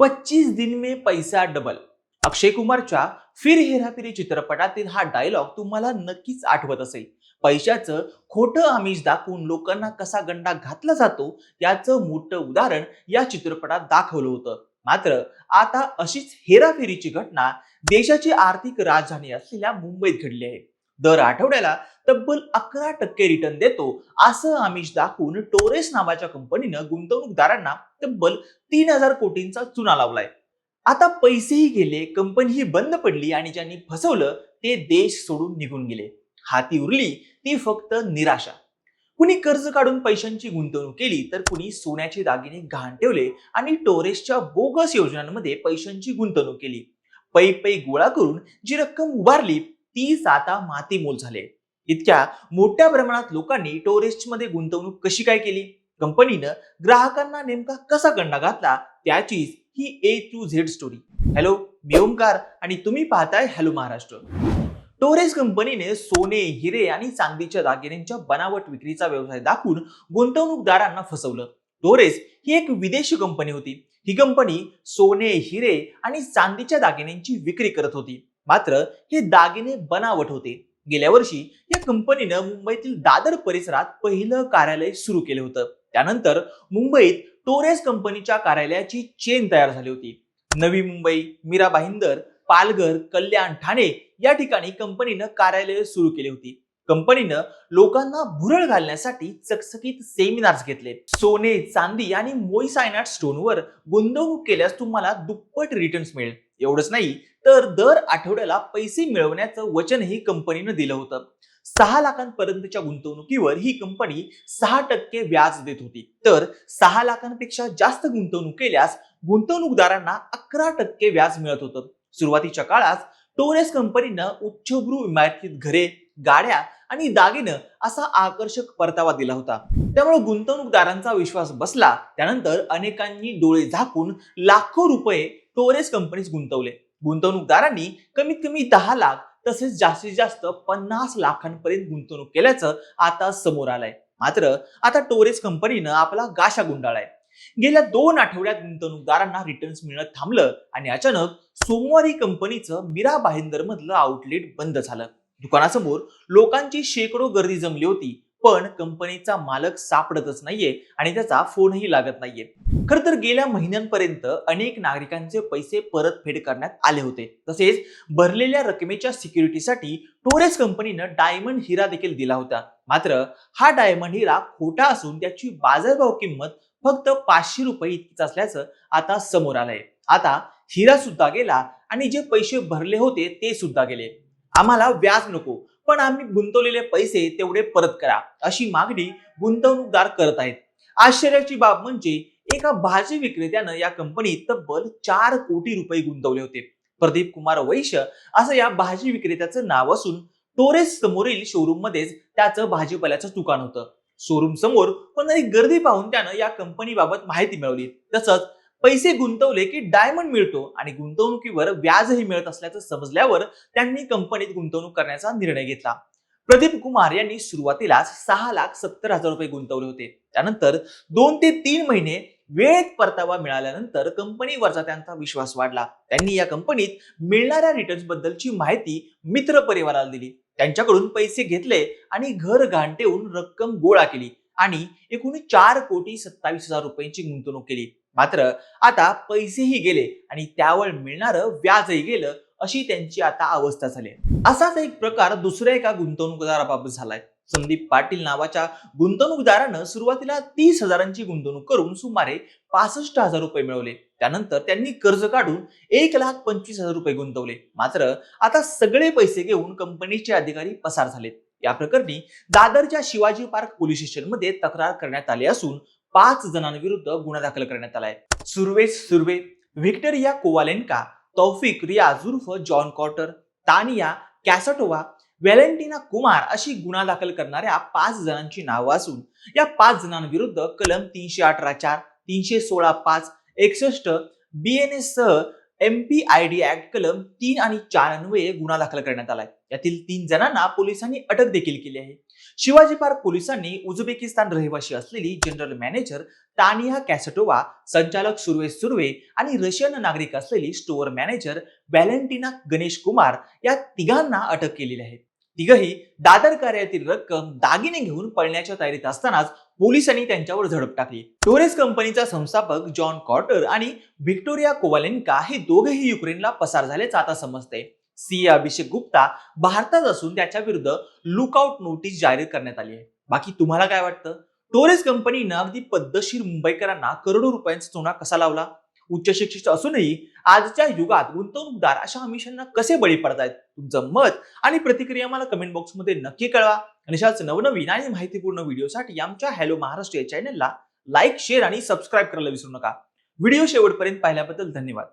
पच्चीस दिन में पैसा डबल अक्षय कुमारच्या फिर हेराफेरी चित्रपटातील हा डायलॉग तुम्हाला नक्कीच आठवत असेल. पैशाचं खोटं आमिष दाखवून लोकांना कसा गंडा घातला जातो याचं मोठं उदाहरण या चित्रपटात दाखवलं होतं. मात्र आता अशीच हेराफेरीची घटना देशाची आर्थिक राजधानी असलेल्या मुंबईत घडली आहे. दर आठवड्याला तब्बल अकरा टक्के रिटर्न देतो असं आमिष दाखवून टोरेस नावाच्या कंपनीनं गुंतवणूकदारांना तब्बल तीन हजार कोटींचा चुना लावलाय. आता पैसेही गेले कंपनीही बंद पडली आणि ज्यांनी फसवलं ते देश सोडून निघून गेले. हाती उरली ती फक्त निराशा. कुणी कर्ज काढून पैशांची गुंतवणूक केली तर कुणी सोन्याचे दागिने घाण ठेवले आणि टोरेसच्या बोगस योजनांमध्ये पैशांची गुंतवणूक केली. पै पै गोळा करून जी रक्कम उभारली तीच आता मातीमोल झाले. इतक्या मोठ्या प्रमाणात लोकांनी टोरेस्टमध्ये गुंतवणूक कशी काय केली? कंपनीनं ग्राहकांना नेमका कसा गंडा घातला? त्याचीच ही A to Z story hello मी ओमकार आणि तुम्ही पाहताय हॅलो महाराष्ट्र. टोरेस कंपनीने सोने हिरे आणि चांदीच्या दागिन्यांच्या बनावट विक्रीचा व्यवसाय दाखवून गुंतवणूकदारांना फसवलं. टोरेस ही एक विदेशी कंपनी होती. ही कंपनी सोने हिरे आणि चांदीच्या दागिन्यांची विक्री करत होती. मात्र हे दागिने बनावट होते. गेल्या वर्षी या कंपनीनं मुंबईतील दादर परिसरात पहिलं कार्यालय सुरू केलं होतं. त्यानंतर मुंबईत टोरेस कंपनीच्या कार्यालयाची चेन तयार झाली होती. नवी मुंबई मीरा भाईंदर पालघर कल्याण ठाणे या ठिकाणी कंपनीनं कार्यालय सुरू केली होती. कंपनीनं लोकांना भुरळ घालण्यासाठी चकचकीत सेमिनार्स घेतले. सोने चांदी आणि मोईसायनाट स्टोनवर गुंतवणूक केल्यास तुम्हाला दुप्पट रिटर्न्स मिळेल. एवढंच नाही तर दर आठवड्याला पैसे मिळवण्याचं वचनही कंपनीनं दिलं होतं. सहा लाखांपर्यंतच्या गुंतवणुकीवर ही कंपनी सहा टक्के व्याज देत होती. तर सहा लाखांपेक्षा जास्त गुंतवणूक केल्यास गुंतवणूकदारांना अकरा टक्के व्याज मिळत होतं. सुरुवातीच्या काळात टोरेस कंपनीनं उच्चभ्रू इमारतीत घरे गाड्या आणि दागिनं असा आकर्षक परतावा दिला होता. त्यामुळे गुंतवणूकदारांचा विश्वास बसला. त्यानंतर अनेकांनी डोळे झाकून लाखो रुपये टोरेस कंपनीत गुंतवले. गुंतवणूकदारांनी कमीत कमी दहा लाख तसेच जास्तीत जास्त पन्नास लाखांपर्यंत गुंतवणूक केल्याचं आता समोर आलंय. मात्र आता टोरेस कंपनीनं आपला गाशा गुंडाळाय गेल्या दोन आठवड्यात गुंतवणूकदारांना रिटर्न्स मिळणं थांबलं आणि अचानक सोमवारी कंपनीचं मीरा भाईंदर मधलं आउटलेट बंद झालं. दुकानासमोर लोकांची शेकडो गर्दी जमली होती. पण कंपनीचा मालक सापडतच नाहीये आणि त्याचा फोनही लागत नाहीये. खर तर गेल्या महिन्यांपर्यंत अनेक नागरिकांचे पैसे परतफेड करण्यात आले होते. तसेच भरलेल्या रकमेच्या सिक्युरिटीसाठी टोरेस कंपनीनं डायमंड हिरा देखील दिला होता. मात्र हा डायमंड हिरा खोटा असून त्याची बाजारभाव किंमत फक्त पाचशे रुपये इतकीच असल्याचं आता समोर आलंय. आता हिरा सुद्धा गेला आणि जे पैसे भरले होते ते सुद्धा गेले. आम्हाला व्याज नको. पण आम्ही गुंतवलेले पैसे तेवढे परत करा अशी मागणी गुंतवणूकदार करत आहेत. आश्चर्याची बाब म्हणजे एका भाजी विक्रेत्यानं या कंपनीत तब्बल चार कोटी रुपये गुंतवले होते. प्रदीप कुमार वैश्य असं या भाजी विक्रेत्याचं नाव असून टोरेस समोरील शोरूम मध्येच त्याचं भाजीपाल्याचं दुकान होतं. शोरूम समोर कोणतरी गर्दी पाहून त्यानं या कंपनीबाबत माहिती मिळवली. तसंच पैसे गुंतवले की डायमंड मिळतो आणि गुंतवणुकीवर व्याजही मिळत असल्याचं समजल्यावर त्यांनी कंपनीत गुंतवणूक करण्याचा निर्णय घेतला. प्रदीप कुमार यांनी सुरुवातीला सहा लाख सत्तर हजार रुपये गुंतवले होते. त्यानंतर दोन ते तीन महिने वेळेत परतावा मिळाल्यानंतर कंपनीवरचा त्यांचा विश्वास वाढला. त्यांनी या कंपनीत मिळणाऱ्या रिटर्न्स बद्दलची माहिती मित्र परिवाराला दिली. त्यांच्याकडून पैसे घेतले आणि घर घाण ठेवून रक्कम गोळा केली आणि एकूण चार कोटी सत्तावीस हजार रुपयांची गुंतवणूक केली. मात्र आता पैसेही गेले आणि त्यावर मिळणारं व्याजही गेलं अशी त्यांची आता अवस्था झाली असाच एक प्रकार दुसऱ्या एका गुंतवणूकदाराबाबत झालाय. संदीप पाटील नावाच्या गुंतवणूकदारानं सुरुवातीला तीस हजारांची गुंतवणूक करून सुमारे पासष्ट हजार रुपये मिळवले. त्यानंतर त्यांनी कर्ज काढून एक लाख पंचवीस हजार रुपये गुंतवले. मात्र आता सगळे पैसे घेऊन कंपनीचे अधिकारी पसार झालेत. या प्रकरणी दादरच्या शिवाजी पार्क पोलीस स्टेशनमध्ये तक्रार करण्यात आली असून पाच जणांविरुद्ध गुन्हा दाखल करण्यात आलाय. सुर्वेश सुर्वे व्हिक्टोरिया कोवालेंका तौफिक रियाज उर्फ John Cotter Tanya Kastova Valentina Kumar अशी गुन्हा दाखल करणाऱ्या पाच जणांची नावं असून या पाच जणांविरुद्ध कलम तीनशे अठरा चार तीनशे सोळा पाच एकसष्ट बी एन एस सह M P I D act कलम तीन आणि चार अन्वये गुन्हा दाखल करण्यात आलाय. यातील तीन जणांना पोलिसांनी अटक देखील केली आहे. शिवाजी पार्क पोलिसांनी उझबेकिस्तान रहिवासी असलेली जनरल मॅनेजर तानिया कॅसेटोवा संचालक सुर्वे सुर्वे आणि रशियन नागरिक असलेली store manager Valentina Ganesh Kumar या तिघांना अटक केलेली आहे. तिघही दादर कार्यातील रक्कम दागिने घेऊन पळण्याच्या तयारीत असतानाच पोलिसांनी त्यांच्यावर झडप टाकली. टोरेस कंपनीचा संस्थापक जॉन कॉर्टर आणि व्हिक्टोरिया कोवालेन्का हे दोघेही युक्रेनला पसार झाल्याचं आता समजतंय. सी अभिषेक गुप्ता भारतात असून त्याच्या विरुद्ध लुकआउट नोटीस जाहीर करण्यात आली आहे. बाकी तुम्हाला काय वाटतं? टोरेस कंपनीनं अगदी पद्धतशीर मुंबईकरांना करोडो रुपयांचा चोना कसा लावला? उच्च शिक्षित असूनही आजच्या युगात गुंतवणूकदार अशा अमिशांना कसे बळी पडतायत? तुमचं मत आणि प्रतिक्रिया मला कमेंट बॉक्समध्ये नक्की कळवा. आणि अशाच नवनवीन आणि माहितीपूर्ण व्हिडिओसाठी आमच्या हॅलो महाराष्ट्र या चॅनलला लाईक शेअर आणि सबस्क्राईब करायला विसरू नका. व्हिडिओ शेवटपर्यंत पाहिल्याबद्दल धन्यवाद.